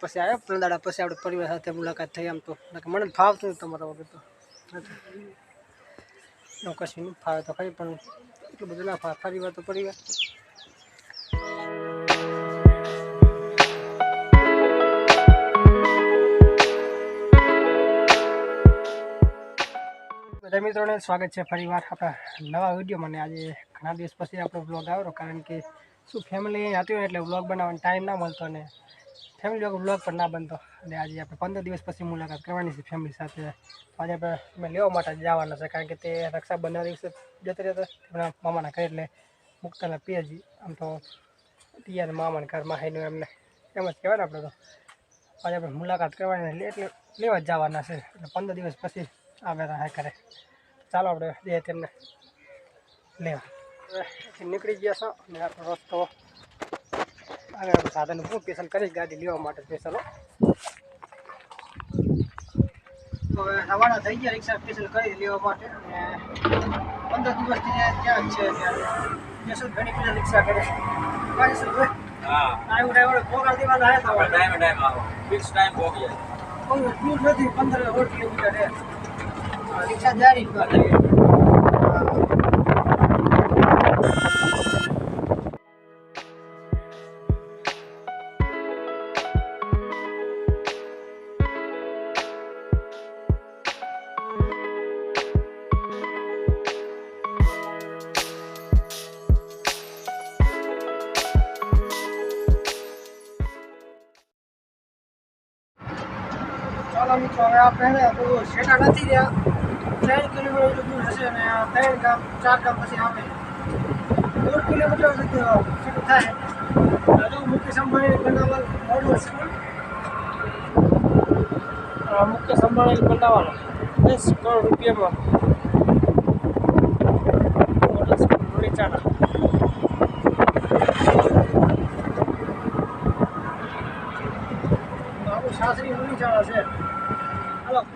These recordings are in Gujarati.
પછી આવ્યો ત્રણ દાડા પછી આપણે પરિવાર સાથે મુલાકાત થઈ આમ તો નકર મને ફાવતું નથી તમારા વગર તો નથી એવું કશું નહીં ફાવે તો ખરી પણ એટલું બધું ના ફાવે પરિવાર તો પરિવાર બધા મિત્રોને સ્વાગત છે ફરીવાર આપણા નવા વિડીયોમાં ને આજે ઘણા દિવસ પછી આપણો બ્લોગ આવ્યો કારણ કે શું ફેમિલી હતી ને એટલે બ્લોગ બનાવવાનો ટાઈમ ના મળતો ને ફેમિલી વગર બ્લોગ પણ ના બનતો. અને આજે આપણે પંદર દિવસ પછી મુલાકાત કરવાની છે ફેમિલી સાથે. આજે આપણે અમે લેવા માટે જવાના છે કારણ કે તે રક્ષાબંધના દિવસે જતા રહેતા. મામાના ઘરે એટલે મુક્તાના પિયાજી. આમ તો પિયાને મામાના ઘરમાં હાઈનું એમને એમ જ કહેવાય ને આપણે તો. આજે આપણે મુલાકાત કરવાની એટલે લેવા જ જવાના છે. એટલે પંદર દિવસ પછી આવેલા હા કરે ચાલો આપણે જઈએ તેમને લેવા. નીકળી ગયા છો. અને આપણો રસ્તો આગળ સાધન હું સ્પેશલ કરીશ ગાડી લેવા માટે સ્પેશલ હવે રવાના થઈ ગયા રિક્ષા સ્પેશલ કરી લેવા માટે. અને પંદર દિવસથી ત્યાં જ છે સ્પેશલ ઘણી બધા રિક્ષા કરે છે. આવ્યું ડ્રાઈવર પોકાર દેવા ટાઈમ આવો. ફિક્સ ટાઈમ પહોંચી જાય દૂર નથી પંદર કિલોમીટર રિક્ષા જારી చాలా మీకు पहले तो सेटा नहीं दिया। चार किलोमीटर जो दूर से तेल काम चार काम बस यहाँ पे। दो किलोमीटर सेट तो था है जो मुख्य संभाल पंडावल मॉडल स्कूल मुख्य संभाल पंडावल दस करोड़ रुपये में। હાલો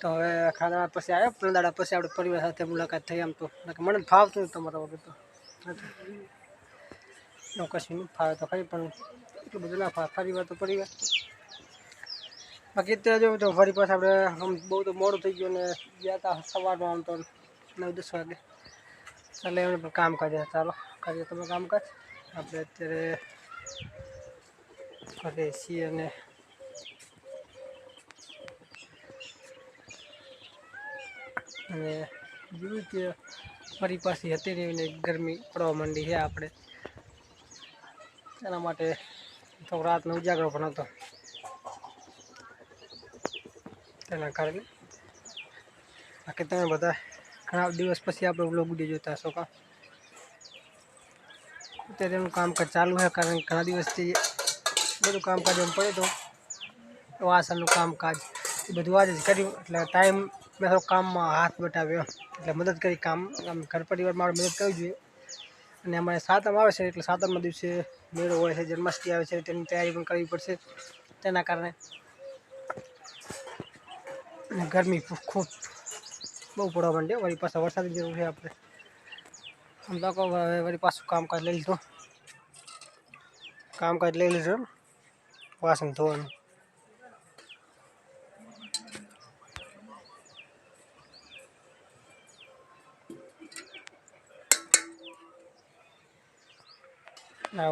તો હવે ખાના પછી આવ્યો ત્રણ દાડા પછી આપણે પરિવાર સાથે મુલાકાત થઈ આમ તો. મને ફાવતું નથી તમારા વગર તો. કશું ફાવે તો ખરી, પણ એટલું બધું ના ફાવે. ફરી તો પરિવાર બાકી અત્યારે જો તો ફરી પાછા આપણે આમ બહુ તો મોડું થઈ ગયું ને ગયા હતા સવારમાં આમ તો નવ દસ વાગે. ચાલે એમને પણ કામ કરીએ, ચાલો કરીએ તમે કામકાજ આપણે અત્યારે કરીએ છીએ અને અને જેવી કે ફરી પાછી હતી રહીને ગરમી પડવા માંડી છે આપણે. એના માટે થોડો રાતનો ઉજાગરો પણ હતો. તેના કારણે બાકી તમે બધા ઘણા દિવસ પછી આપણે બ્લોગ વીડિયો જોતા હશો કા? અત્યારે એનું કામકાજ ચાલુ છે કારણ કે ઘણા દિવસથી બધું કામકાજ એમ પડ્યું હતું. વાસણનું કામકાજ એ બધું આજે જ કર્યું. એટલે ટાઈમ મેં થોડો કામમાં હાથ બટાવ્યો. એટલે મદદ કરી કામ, આમ ઘર પરિવારમાં આપણે મદદ કરવી જોઈએ. અને અમારે સાતમ આવે છે, એટલે સાતમના દિવસે મેળો હોય છે, જન્માષ્ટમી આવે છે, તેની તૈયારી પણ કરવી પડશે. તેના કારણે ગરમી ખૂબ બહુ પડવા માંડ્યો વળી પાછા વરસાદની જરૂર છે આપણે. આમ હવે વળી પાછું કામકાજ લઈ લીધું. કામકાજ લઈ લીધું વાસણ ધોવાનું.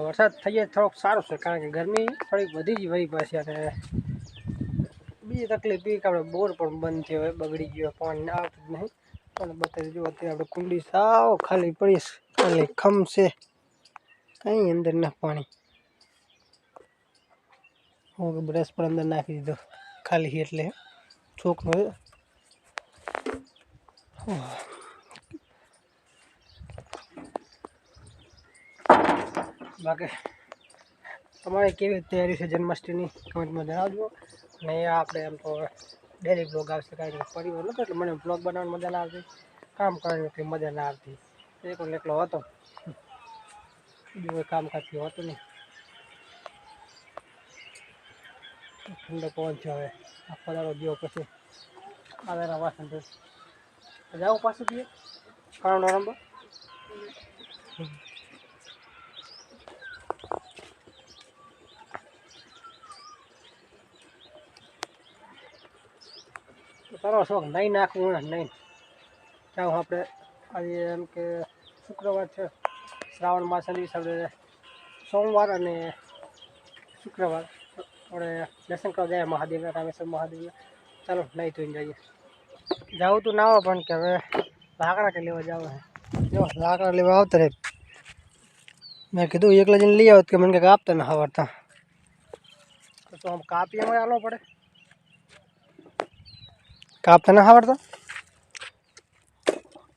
વરસાદ થઈ જાય થોડોક સારો છે કારણ કે ગરમી થોડીક વધી જ વહી પાછી અને બીજી તકલીફ એ કે આપણે બોર પણ બંધ થયો હવે બગડી ગયો પાણી ના આવતું જ નહીં પણ બતાવી જો અત્યારે આપણે કુંડી સાવ ખાલી પડીશ ખાલી ખમશે કંઈ અંદર ના પાણી હું બ્રશ પણ અંદર નાખી દીધો ખાલી છે એટલે છોકરો બાકી તમારે કેવી તૈયારી છે જન્માષ્ટમીની કમેન્ટમાં જણાવજો ને અહીંયા આપણે એમ તો ડેલી બ્લોગ આવશે કાંઈ નહીં પરિવાર નહોતો એટલે મને બ્લોગ બનાવવાની મજા ના આવતી કામ કરવાની એટલી મજા ના આવતી એકલો ને એકલો હતો બીજું કોઈ કામકાજથી હોતું નહીં ઠંડો પવન છે હવે આખો દાડો ગયો પછી આવેલા વાસણ તો જાઓ પાછું પીએ કારણો રંબા તો તારો શોખ નહીં નાખવું ને નહીં ચાલો આપણે આજે એમ કે શુક્રવાર છે શ્રાવણ માસના દિવસે આપણે સોમવાર અને શુક્રવાર આપણે દર્શન કરવા જાય મહાદેવ રામેશ્વર મહાદેવ ચાલો નહીં ધોઈને જઈએ જાવું તો ના આવે પણ કે હવે લાકડા કે લેવા જાવ જો લાકડા લેવા આવતા રે મેં કીધું એકલા જઈને લઈ આવત કે મને કંઈક આપતા ના આવડતા તો આમ કાપી એમાં આલો પડે કાપતા ના આવડતા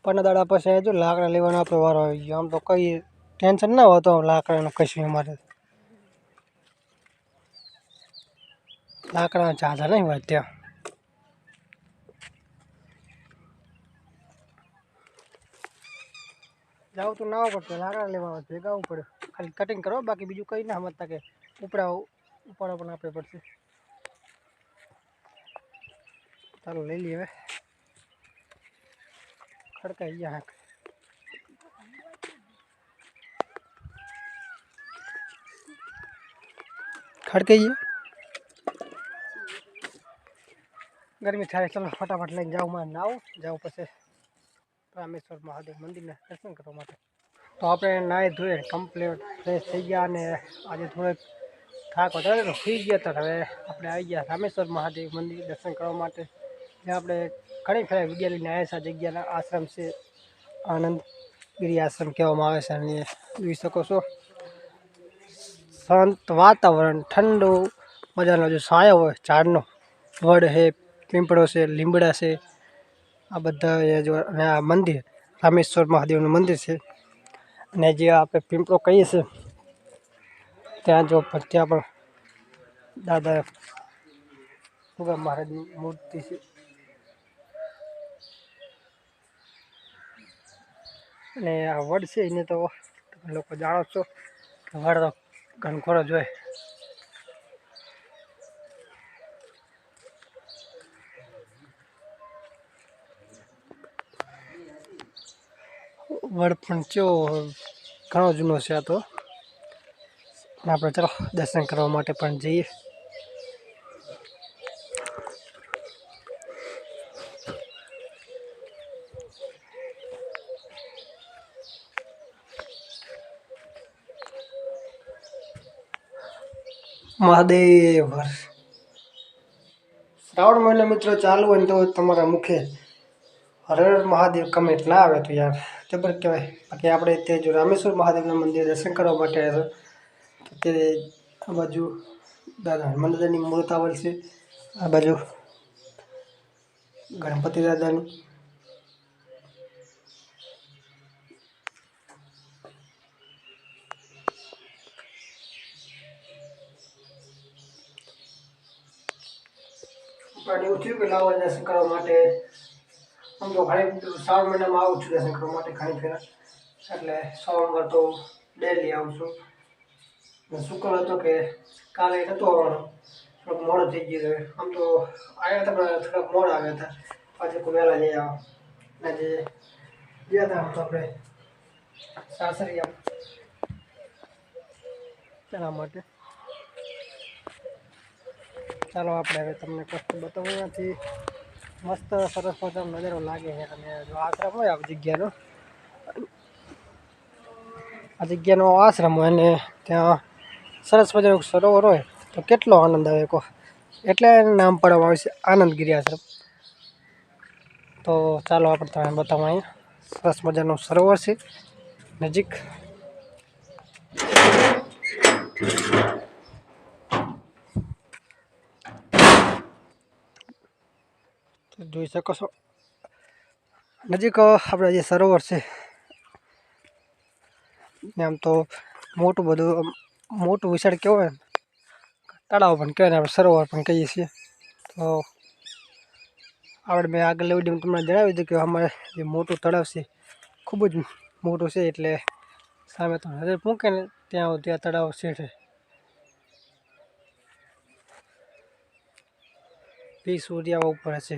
પણ દાડા પછી જો લાકડા લેવાનો આપણો વારો આવી ગયો આમ તો કઈ ટેન્શન ના હોતો લાકડાનું કશું અમારે લાકડા ચાધા નહીં હોય ત્યાં જાવ તો ના પડતો લાકડા લેવા આવે ભેગા આવવું પડે ખાલી કટિંગ કરો બાકી બીજું કંઈ ના સમજતા કે ઉપડા ઉપાડવા પણ આપણે પડશે ચાલો લઈ લઈએ હવે ખડકાઈ ગયા હાંક ખડકાઈ ગયા ગરમી થાય ચલો ફટાફટ લઈને જાઉં માં નાવ જાઉં પછી રામેશ્વર મહાદેવ મંદિરના દર્શન કરવા માટે તો આપણે નાહી ધોઈ કમ્પ્લીટ ફ્રેશ થઈ ગયા અને આજે થોડોક થાક વધારે તો સુઈ ગયા હતા હવે આપણે આવી ગયા રામેશ્વર મહાદેવ મંદિર દર્શન કરવા માટે જ્યાં આપણે ઘણી ખરા વીડિયો લઈને જગ્યાના આશ્રમ છે. આનંદગીરી આશ્રમ કહેવામાં આવે છે અને જોઈ શકો છો. શાંત વાતાવરણ, ઠંડુ, મજાનો જો સાયો હોય, ઝાડનો વડ છે, પીંપળો છે, લીમડા છે. આ બધા જો અને આ મંદિર, રામેશ્વર મહાદેવનું મંદિર છે. અને જે આપણે પીંપળો કહીએ છીએ, ત્યાં જો ત્યાં પણ દાદા મહારાજની મૂર્તિ છે. અને આ વડ છે, એને તો તમે લોકો જાણો છો કે વડ તો ઘનખોરો જ હોય. વડ પણ ચો ઘણો જૂનો છે આ તો. આપણે ચલો દર્શન કરવા માટે પણ જઈએ. મહાદેવ. શ્રાવણ મહિનો મિત્રો ચાલુ હોય ને તો તમારા મુખે હર મહાદેવ કમેન્ટ ના આવે તો યાર. જબર કહેવાય. બાકી આપણે તે જો રામેશ્વર મહાદેવના મંદિર દર્શન કરવા માટે તો તે આ બાજુ દાદા હનુમાન દાદાની મૂર્ત આવેલ છે. આ બાજુ ગણપતિ દાદાની. પણ એવું થયું કે લાવવા દર્શન કરવા માટે? આમ તો ઘણી શ્રાવણ મહિનામાં આવું છું દર્શન કરવા માટે ઘણી ફેરા. એટલે શ્રાવણમાં તો ડેલી આવું છું. શુક્ર હતો કે કાલે નહોતો આવવાનો. થોડોક મોડો થઈ ગયો આમ તો આવ્યા હતા પણ થોડાક મોડા આવ્યા હતા. પાછળ કોઈ વહેલા જઈ આવ્યા. ને જે ગયા હતા આમ તો આપણે સાસરી આમ તેના માટે? ચાલો આપણે હવે તમને કશું બતાવું નથી મસ્ત સરસ મજાનો નજારો લાગે છે અને જો આશ્રમ હોય આ જગ્યાનો. આ જગ્યાનો આશ્રમ હોય અને ત્યાં સરસ મજાનું સરોવર હોય તો કેટલો આનંદ આવે કહો. એટલે નામ પાડવામાં આવે છે આનંદગીરી આશ્રમ. તો ચાલો આપણે તમને બતાવવા અહીંયા. સરસ મજાનું સરોવર છે. નજીક. જોઈ શકો છો. નજીક આપણે જે સરોવર છે આમ તો મોટું બધું મોટું વિશાળ કહેવાય તળાવ પણ કહેવાય આપણે સરોવર પણ કહીએ છીએ. તો આપણે મેં આગળ વીડિયો તમને જણાવી દીધું કે અમારે જે મોટું તળાવ છે, ખૂબ જ મોટું છે એટલે સામે તો નજર મૂકે ને, ત્યાં ત્યાં તળાવ છે વીસ સૂર્યા ઉપર હશે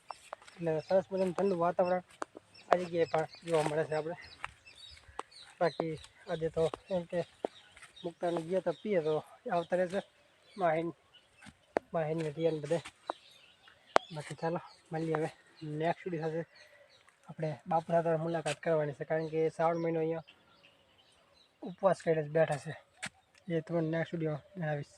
એટલે સરસ મજાનું ઠંડુ વાતાવરણ આ જગ્યાએ પણ જોવા મળે છે આપણે. બાકી આજે તો એમ કે મુક્તાને ગયા તો પીએ તો આવતા રહેશે. માહિન માહિન રિયાન બધે. બાકી ચાલો, મળીએ હવે. નેક્સ્ટ વીડિયો સાથે આપણે બાપુ સાથે મુલાકાત કરવાની છે, કારણ કે શ્રાવણ મહિનો અહીંયા ઉપવાસ કરીને બેઠા છે. એ તમને નેક્સ્ટ વીડિયો જણાવીશ.